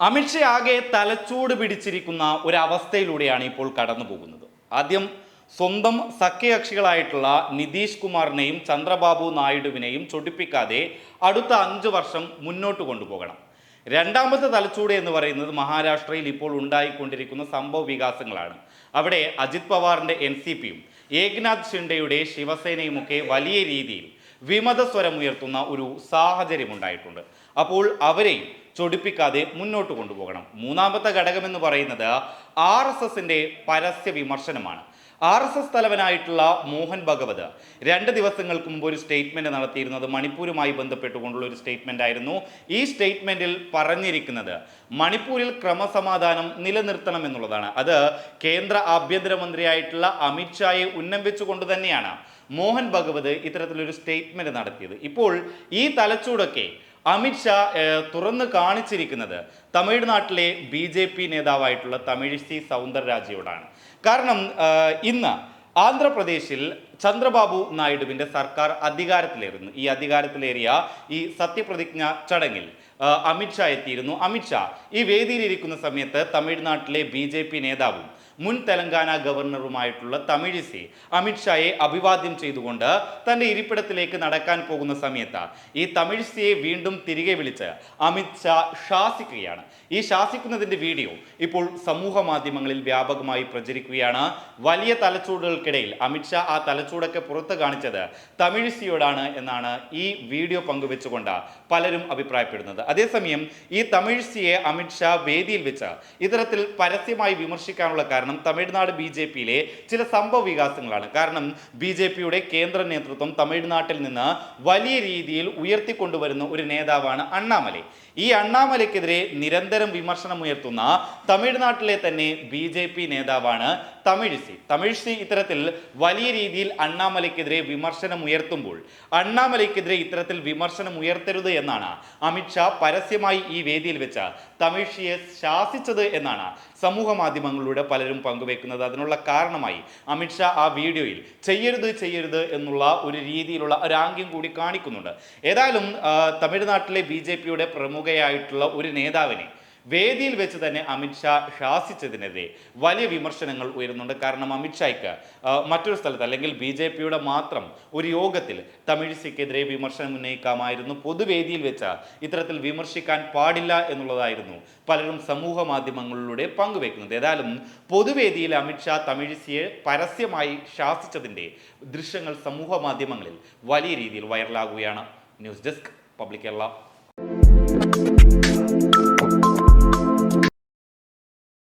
അമിത്ഷാ ആകെ തലച്ചൂട് പിടിച്ചിരിക്കുന്ന ഒരവസ്ഥയിലൂടെയാണ് ഇപ്പോൾ കടന്നു പോകുന്നത് ആദ്യം സ്വന്തം സഖ്യകക്ഷികളായിട്ടുള്ള നിതീഷ് കുമാറിനെയും ചന്ദ്രബാബു നായിഡുവിനെയും ചൊടിപ്പിക്കാതെ അടുത്ത അഞ്ച് വർഷം മുന്നോട്ട് കൊണ്ടുപോകണം. രണ്ടാമത്തെ തലച്ചൂട് എന്ന് പറയുന്നത് മഹാരാഷ്ട്രയിൽ ഇപ്പോൾ ഉണ്ടായിക്കൊണ്ടിരിക്കുന്ന സംഭവ വികാസങ്ങളാണ്. അവിടെ അജിത് പവാറിന്റെ എൻ സി പിയും ഏക്നാഥ് ഷിൻഡെയുടെ ശിവസേനയുമൊക്കെ വലിയ രീതിയിൽ വിമത സ്വരമുയർത്തുന്ന ഒരു സാഹചര്യം ഉണ്ടായിട്ടുണ്ട് അപ്പോൾ അവരെയും ചൊടിപ്പിക്കാതെ മുന്നോട്ട് കൊണ്ടുപോകണം. മൂന്നാമത്തെ ഘടകം എന്ന് പറയുന്നത് ആർ എസ് എസിന്റെ പരസ്യ വിമർശനമാണ്. ആർ എസ് എസ് തലവനായിട്ടുള്ള മോഹൻ ഭഗവത് രണ്ട് ദിവസങ്ങൾക്ക് മുമ്പ് ഒരു സ്റ്റേറ്റ്മെന്റ് നടത്തിയിരുന്നത് മണിപ്പൂരുമായി ബന്ധപ്പെട്ടുകൊണ്ടുള്ള ഒരു സ്റ്റേറ്റ്മെന്റ് ആയിരുന്നു. ഈ സ്റ്റേറ്റ്മെന്റിൽ പറഞ്ഞിരിക്കുന്നത് മണിപ്പൂരിൽ ക്രമസമാധാനം നിലനിർത്തണം എന്നുള്ളതാണ്. അത് കേന്ദ്ര ആഭ്യന്തരമന്ത്രിയായിട്ടുള്ള അമിത്ഷായെ ഉന്നം വെച്ചുകൊണ്ട് തന്നെയാണ് മോഹൻ ഭഗവത് ഇത്തരത്തിലൊരു സ്റ്റേറ്റ്മെന്റ് നടത്തിയത്. ഇപ്പോൾ ഈ തലച്ചൂടൊക്കെ അമിത്ഷാ തുറന്ന് കാണിച്ചിരിക്കുന്നത് തമിഴ്നാട്ടിലെ ബി ജെ പി നേതാവായിട്ടുള്ള തമിഴിസി സൗന്ദരരാജയോടാണ് കാരണം ഇന്ന് ആന്ധ്രാപ്രദേശിൽ ചന്ദ്രബാബു നായിഡുവിന്റെ സർക്കാർ അധികാരത്തിലേറുന്നു. ഈ അധികാരത്തിലേറിയ ഈ സത്യപ്രതിജ്ഞ ചടങ്ങിൽ അമിത്ഷാ എത്തിയിരുന്നു. അമിത്ഷാ ഈ വേദിയിലിരിക്കുന്ന സമയത്ത് തമിഴ്നാട്ടിലെ ബി നേതാവും മുൻ തെലങ്കാന ഗവർണറുമായിട്ടുള്ള തമിഴിസി അമിത്ഷായെ അഭിവാദ്യം ചെയ്തുകൊണ്ട് തന്റെ ഇരിപ്പിടത്തിലേക്ക് നടക്കാൻ പോകുന്ന സമയത്ത് ഈ തമിഴിസിയെ വീണ്ടും തിരികെ വിളിച്ച് അമിത്ഷാ ശാസിക്കുകയാണ്. ഈ ശാസിക്കുന്നതിന്റെ വീഡിയോ ഇപ്പോൾ സമൂഹ മാധ്യമങ്ങളിൽ വ്യാപകമായി പ്രചരിക്കുകയാണ്. വലിയ തലച്ചൂടുകൾക്കിടയിൽ അമിത്ഷാ ആ തലച്ചൂടൊക്കെ പുറത്ത് കാണിച്ചത് തമിഴിസിയോടാണ് എന്നാണ് ഈ വീഡിയോ പങ്കുവെച്ചുകൊണ്ട് പലരും അഭിപ്രായപ്പെടുന്നത്. അതേസമയം ഈ തമിഴിസിയെ അമിത്ഷാ വേദിയിൽ വെച്ച് ഇത്തരത്തിൽ പരസ്യമായി വിമർശിക്കാനുള്ള കാരണം തമിഴ്നാട് ബി ജെ പിയിലെ ചില സംഭവ വികാസങ്ങളാണ്. കാരണം ബി ജെ പിയുടെ കേന്ദ്ര നേതൃത്വം തമിഴ്നാട്ടിൽ നിന്ന് വലിയ രീതിയിൽ ഉയർത്തിക്കൊണ്ടുവരുന്ന ഒരു നേതാവാണ് അണ്ണാമലൈ. ഈ അണ്ണാമലയ്ക്കെതിരെ നിരന്തരം വിമർശനം ഉയർത്തുന്ന തമിഴ്നാട്ടിലെ തന്നെ B J P C. Tamil C ഇത്തരത്തിൽ വലിയ രീതിയിൽ അണ്ണാമലയ്ക്കെതിരെ വിമർശനം ഉയർത്തുമ്പോൾ അണ്ണാമലയ്ക്കെതിരെ ഇത്തരത്തിൽ വിമർശനം ഉയർത്തരുത് എന്നാണ് അമിത്ഷാ പരസ്യമായി ഈ വേദിയിൽ വെച്ച് തമിഴ്സിയെ ശാസിച്ചത് എന്നാണ് സമൂഹ മാധ്യമങ്ങളിലൂടെ പലരും പങ്കുവെക്കുന്നത്. അതിനുള്ള കാരണമായി അമിത്ഷാ ആ വീഡിയോയിൽ ചെയ്യരുത് ചെയ്യരുത് എന്നുള്ള ഒരു രീതിയിലുള്ള ഒരു ആംഗ്യം കൂടി കാണിക്കുന്നുണ്ട്. ഏതായാലും തമിഴ്നാട്ടിലെ ബി പ്രമുഖയായിട്ടുള്ള ഒരു നേതാവിനെ വേദിയിൽ വെച്ച് തന്നെ അമിത്ഷാ ശാസിച്ചതിനെതിരെ വലിയ വിമർശനങ്ങൾ ഉയരുന്നുണ്ട്. കാരണം അമിത്ഷായ്ക്ക് മറ്റൊരു സ്ഥലത്ത് അല്ലെങ്കിൽ ബി ജെ പിയുടെ മാത്രം ഒരു യോഗത്തിൽ തമിഴിസയ്ക്കെതിരെ വിമർശനം ഉന്നയിക്കാമായിരുന്നു. പൊതുവേദിയിൽ വെച്ച് ഇത്തരത്തിൽ വിമർശിക്കാൻ പാടില്ല എന്നുള്ളതായിരുന്നു പലരും സമൂഹ മാധ്യമങ്ങളിലൂടെ പങ്കുവെക്കുന്നത്. ഏതായാലും പൊതുവേദിയിൽ അമിത്ഷാ തമിഴിസിയെ പരസ്യമായി ശാസിച്ചതിന്റെ ദൃശ്യങ്ങൾ സമൂഹ മാധ്യമങ്ങളിൽ വലിയ രീതിയിൽ വൈറലാകുകയാണ്. News desk public Kerala.